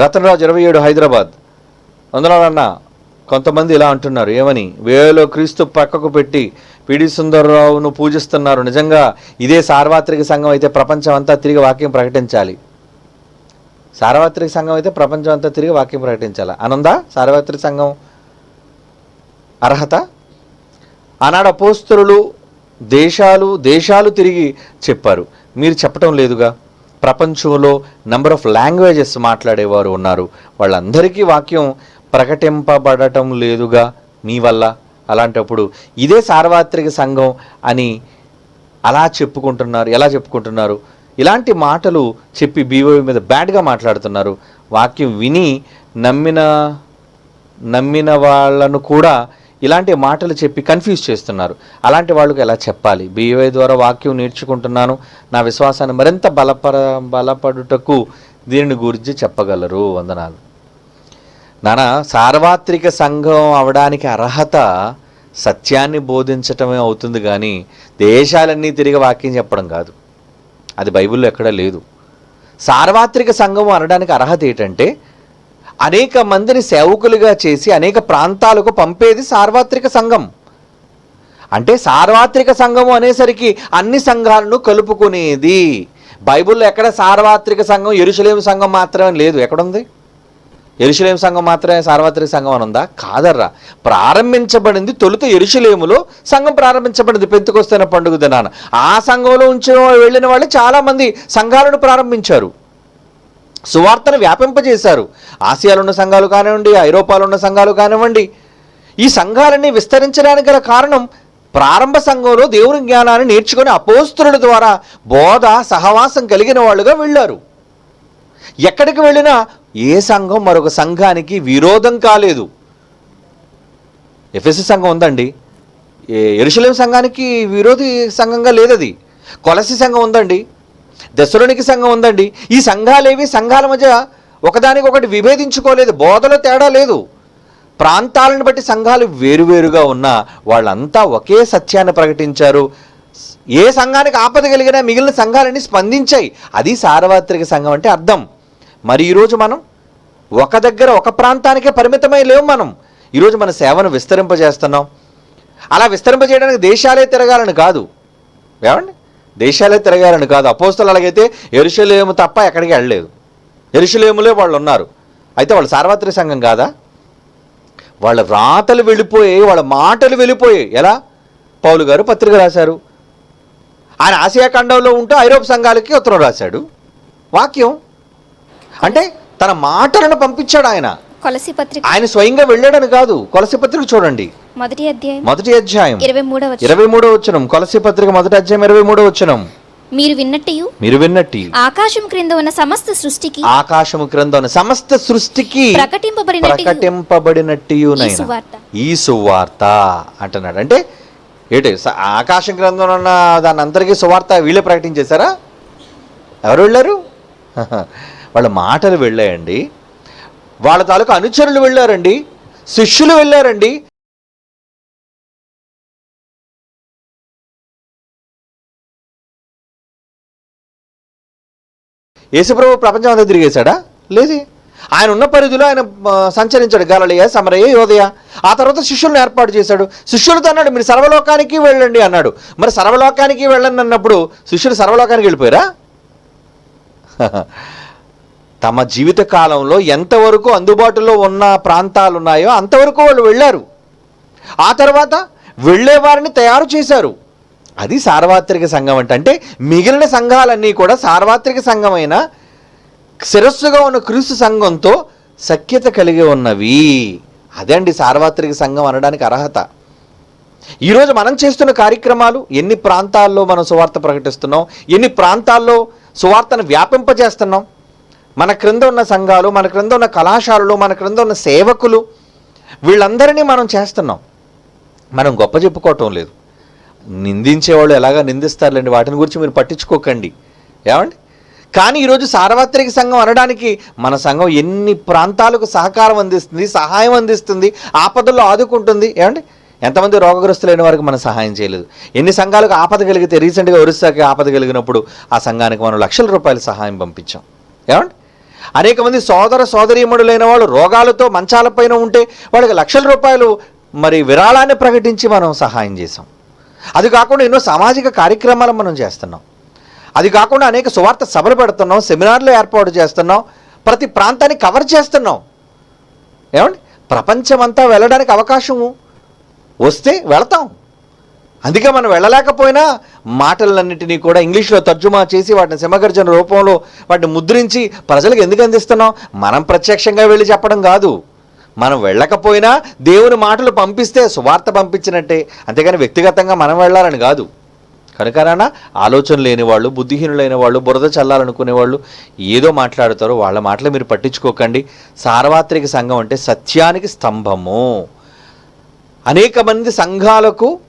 రతనరాజు ఇరవై ఏడు హైదరాబాద్. అందులోనన్న కొంతమంది ఇలా అంటున్నారు ఏమని? వేలో క్రీస్తు పక్కకు పెట్టి పిడి సుందరరావును పూజిస్తున్నారు. నిజంగా ఇదే సార్వత్రిక సంఘం అయితే ప్రపంచం అంతా తిరిగి వాక్యం ప్రకటించాలి. సార్వత్రిక సంఘం అయితే ప్రపంచం అంతా తిరిగి వాక్యం ప్రకటించాలి? అనందా? సార్వత్రిక సంఘం అర్హత? ఆనాడు అపోస్తరులు దేశాలు దేశాలు తిరిగి చెప్పారు. మీరు చెప్పటం లేదుగా? ప్రపంచంలో నెంబర్ ఆఫ్ లాంగ్వేజెస్ మాట్లాడేవారు ఉన్నారు. వాళ్ళందరికీ వాక్యం ప్రకటింపబడటం లేదుగా మీ వల్ల. అలాంటప్పుడు ఇదే సార్వత్రిక సంఘం అని అలా చెప్పుకుంటున్నారు ఎలా చెప్పుకుంటున్నారు? ఇలాంటి మాటలు చెప్పి బీఓ మీద బ్యాడ్గా మాట్లాడుతున్నారు. వాక్యం విని నమ్మిన నమ్మిన వాళ్ళను కూడా ఇలాంటి మాటలు చెప్పి కన్ఫ్యూజ్ చేస్తున్నారు. అలాంటి వాళ్ళకి ఎలా చెప్పాలి? బీఏ ద్వారా వాక్యం నేర్చుకుంటున్నాను. నా విశ్వాసాన్ని మరింత బలపర బలపడుటకు దీనిని గురించి చెప్పగలరు. వందనాలు. నానా సార్వత్రిక సంఘం అవడానికి అర్హత సత్యాన్ని బోధించటమే అవుతుంది కానీ దేశాలన్నీ తిరిగి వాక్యం చెప్పడం కాదు. అది బైబిల్లో ఎక్కడా లేదు. సార్వత్రిక సంఘం అనడానికి అర్హత ఏంటంటే అనేక మందిని సేవకులుగా చేసి అనేక ప్రాంతాలకు పంపేది సార్వత్రిక సంఘం. అంటే సార్వత్రిక సంఘము అనేసరికి అన్ని సంఘాలను కలుపుకునేది. బైబిల్లో ఎక్కడ సార్వత్రిక సంఘం ఎరుసలేం సంఘం మాత్రమే లేదు. ఎక్కడుంది? ఎరుసలేం సంఘం మాత్రమే సార్వత్రిక సంఘం అని ఉందా? కాదర్రా. ప్రారంభించబడింది తొలుత ఎరుసలేములో సంఘం ప్రారంభించబడింది పెంతుకొస్తున్న పండుగ దినాన. ఆ సంఘంలో ఉంచిన వెళ్ళిన వాళ్ళు చాలామంది సంఘాలను ప్రారంభించారు. సువార్తను వ్యాపింపజేశారు. ఆసియాలో ఉన్న సంఘాలు కానివ్వండి ఐరోపాలో ఉన్న సంఘాలు కానివ్వండి ఈ సంఘాలన్నీ విస్తరించడానికి గల కారణం ప్రారంభ సంఘంలో దేవుని జ్ఞానాన్ని నేర్చుకుని అపోస్తుల ద్వారా బోధ సహవాసం కలిగిన వాళ్ళుగా వెళ్ళారు. ఎక్కడికి వెళ్ళినా ఏ సంఘం మరొక సంఘానికి విరోధం కాలేదు. ఎఫ్ఎస్సి సంఘం ఉందండి. ఎరుసలేం సంఘానికి విరోధి సంఘంగా లేదది. కొలసి సంఘం ఉందండి. దశలోనికి సంఘం ఉందండి. ఈ సంఘాలేవి సంఘాల మధ్య ఒకదానికొకటి విభేదించుకోలేదు. బోధలో తేడా లేదు. ప్రాంతాలను బట్టి సంఘాలు వేరువేరుగా ఉన్నా వాళ్ళంతా ఒకే సత్యాన్ని ప్రకటించారు. ఏ సంఘానికి ఆపద కలిగినా మిగిలిన సంఘాలన్నీ స్పందించాయి. అది సార్వత్రిక సంఘం అంటే అర్థం. మరి ఈరోజు మనం ఒక దగ్గర ఒక ప్రాంతానికే పరిమితమై లేవు మనం. ఈరోజు మన సేవను విస్తరింపజేస్తున్నాం. అలా విస్తరింపజేయడానికి దేశాలే తిరగాలని కాదు. ఏమండి? దేశాలే తిరగాలని కాదు. అపోస్తలు అలాగైతే ఎరుషలేము తప్ప ఎక్కడికి వెళ్ళలేదు. ఎరుషలేములే వాళ్ళు ఉన్నారు. అయితే వాళ్ళు సార్వత్రిక సంఘం కాదా? వాళ్ళ వ్రాతలు వెళ్ళిపోయాయి వాళ్ళ మాటలు వెళ్ళిపోయాయి ఎలా? పౌలు గారు పత్రిక రాశారు. ఆయన ఆసియా ఖండంలో ఉంటూ ఐరోపా సంఘాలకి ఉత్తరం రాశాడు. వాక్యం? అంటే తన మాటలను పంపించాడు ఆయన. కొలసి పత్రిక ఆయన స్వయంగా వెళ్ళాడని కాదు. కొలసి పత్రిక చూడండి. మొదటి అధ్యాయం మొదటి అధ్యాయం. ఇరవై మూడవ ఇరవై మూడో వచ్చినం కొలసి పత్రిక మొదటి అధ్యాయం ఇరవై మూడో వచ్చినం మీరు విన్నట్టు మీరు విన్నట్టి. ఆకాశం క్రింద ఉన్న సమస్త సృష్టికి ఆకాశము క్రింద ఉన్న సమస్త సృష్టికి ప్రకటింపబడినట్టు. ప్రకటింపబడినట్టు ఈ సువార్త. అంటున్నాడు. అంటే ఏంటి ఆకాశం క్రింద ఉన్న దాన్ని అందరికీ సువార్త వీళ్ళే ప్రకటించేశారా? ఎవరు వెళ్ళారు? వాళ్ళ మాటలు వెళ్ళాయండి. వాళ్ళ తాలూకు అనుచరులు వెళ్ళారండి. శిష్యులు వెళ్ళారండి. యేసుప్రభు ప్రపంచం అంతా తిరిగేశాడా? లేదు. ఆయన ఉన్న పరిధిలో ఆయన సంచరించాడు. గలలియ సమరయ్య యోదయ ఆ తర్వాత శిష్యులను ఏర్పాటు చేశాడు. శిష్యులతో అన్నాడు మీరు సర్వలోకానికి వెళ్ళండి అన్నాడు. మరి సర్వలోకానికి వెళ్ళండి అన్నప్పుడు శిష్యులు సర్వలోకానికి వెళ్ళిపోయారా? తమ జీవిత కాలంలో ఎంతవరకు అందుబాటులో ఉన్న ప్రాంతాలు ఉన్నాయో అంతవరకు వాళ్ళు వెళ్ళారు. ఆ తర్వాత వెళ్ళే వారిని తయారు చేశారు. అది సార్వత్రిక సంఘం అంటే. అంటే మిగిలిన సంఘాలన్నీ కూడా సార్వత్రిక సంఘమైన శిరస్సుగా ఉన్న క్రీస్తు సంఘంతో సఖ్యత కలిగి ఉన్నవి. అదే అండి సార్వత్రిక సంఘం అనడానికి అర్హత. ఈరోజు మనం చేస్తున్న కార్యక్రమాలు ఎన్ని ప్రాంతాల్లో మనం సువార్త ప్రకటిస్తున్నాం? ఎన్ని ప్రాంతాల్లో సువార్తను వ్యాపింపజేస్తున్నాం? మన క్రింద ఉన్న సంఘాలు మన క్రింద ఉన్న కళాశాలలు మన క్రింద ఉన్న సేవకులు వీళ్ళందరినీ మనం చేస్తున్నాం. మనం గొప్ప చెప్పుకోవటం లేదు. నిందించేవాళ్ళు ఎలాగా నిందిస్తారులేండి? వాటిని గురించి మీరు పట్టించుకోకండి. ఏమండి? కానీ ఈరోజు సార్వత్రిక సంఘం అనడానికి మన సంఘం ఎన్ని ప్రాంతాలకు సహకారం అందిస్తుంది సహాయం అందిస్తుంది ఆపదల్లో ఆదుకుంటుంది. ఏమండి? ఎంతమంది రోగగ్రస్తులైన వారికి మనం సహాయం చేయలేదు. ఎన్ని సంఘాలకు ఆపద కలిగితే రీసెంట్గా ఒరిస్సాకి ఆపద కలిగినప్పుడు ఆ సంఘానికి మనం లక్షల రూపాయల సహాయం పంపించాం. ఏమండి? అనేక మంది సోదర సోదరీమణులైన వాళ్ళు రోగాలతో మంచాలపైన ఉంటే వాళ్ళకి లక్షల రూపాయలు మరి విరాళాన్ని ప్రకటించి మనం సహాయం చేసాం అది కాకుండా ఎన్నో సామాజిక కార్యక్రమాలు మనం చేస్తున్నాం. అది కాకుండా అనేక సువార్త సభలు పెడుతున్నాం సెమినార్లు ఏర్పాటు చేస్తున్నాం ప్రతి ప్రాంతాన్ని కవర్ చేస్తున్నాం. ఏమండి? ప్రపంచమంతా వెళ్ళడానికి అవకాశము. వస్తే వెళతాం. అందుకే మనం వెళ్ళలేకపోయినా మాటలన్నింటినీ కూడా ఇంగ్లీష్లో తర్జుమా చేసి వాటిని సింహగర్జన రూపంలో వాటిని ముద్రించి ప్రజలకు ఎందుకు అందిస్తున్నాం? మనం ప్రత్యక్షంగా వెళ్ళి చెప్పడం కాదు. మనం వెళ్ళకపోయినా దేవుని మాటలు పంపిస్తే సువార్త పంపించినట్టే. అంతేగాని వ్యక్తిగతంగా మనం వెళ్ళాలని కాదు. కనుకనా ఆలోచన లేని వాళ్ళు బుద్ధిహీనులైన వాళ్ళు బురద చల్లాలనుకునే వాళ్ళు ఏదో మాట్లాడతారో వాళ్ళ మాటలు మీరు పట్టించుకోకండి. సార్వత్రిక సంఘం అంటే సత్యానికి స్తంభము. అనేక మంది సంఘాలకు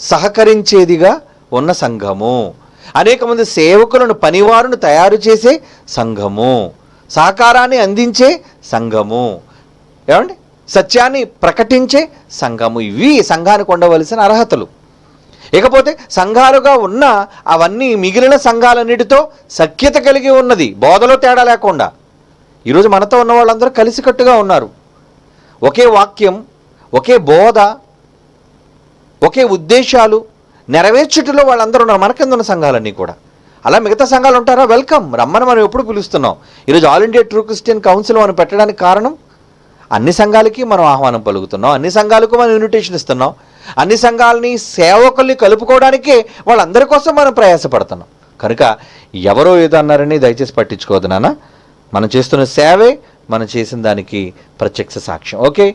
సహకరించేదిగా ఉన్న సంఘము. అనేక మంది సేవకులను పనివారును తయారు చేసే సంఘము. సహకారాన్ని అందించే సంఘము. ఏమండి? సత్యాన్ని ప్రకటించే సంఘము ఇవి. సంఘానికి ఉండవలసిన అర్హతలు. ఇకపోతే సంఘాలుగా ఉన్న అవన్నీ మిగిలిన సంఘాలన్నిటితో సఖ్యత కలిగి ఉన్నది. బోధలో తేడా లేకుండా. ఈరోజు మనతో ఉన్న వాళ్ళందరూ కలిసికట్టుగా ఉన్నారు. ఒకే వాక్యం ఒకే బోధ ఒకే ఉద్దేశాలు నెరవేర్చుటలో వాళ్ళందరూ ఉన్నారు. మన కింద ఉన్న సంఘాలన్నీ కూడా? అలా మిగతా సంఘాలు ఉంటారా? వెల్కమ్. రమ్మని మనం ఎప్పుడు పిలుస్తున్నాం? ఈరోజు all India true Christian council మనం పెట్టడానికి కారణం అన్ని సంఘాలకి మనం ఆహ్వానం పలుకుతున్నాం అన్ని సంఘాలకు మనం ఇన్విటేషన్ ఇస్తున్నాం. అన్ని సంఘాలని సేవకుల్ని కలుపుకోవడానికే వాళ్ళందరి కోసం మనం ప్రయాసపడుతున్నాం. కనుక ఎవరో ఏదో అన్నారని దయచేసి పట్టించుకోవద్దు నాన్న. మనం చేస్తున్న సేవే మనం చేసిన దానికి ప్రత్యక్ష సాక్ష్యం. ఓకే?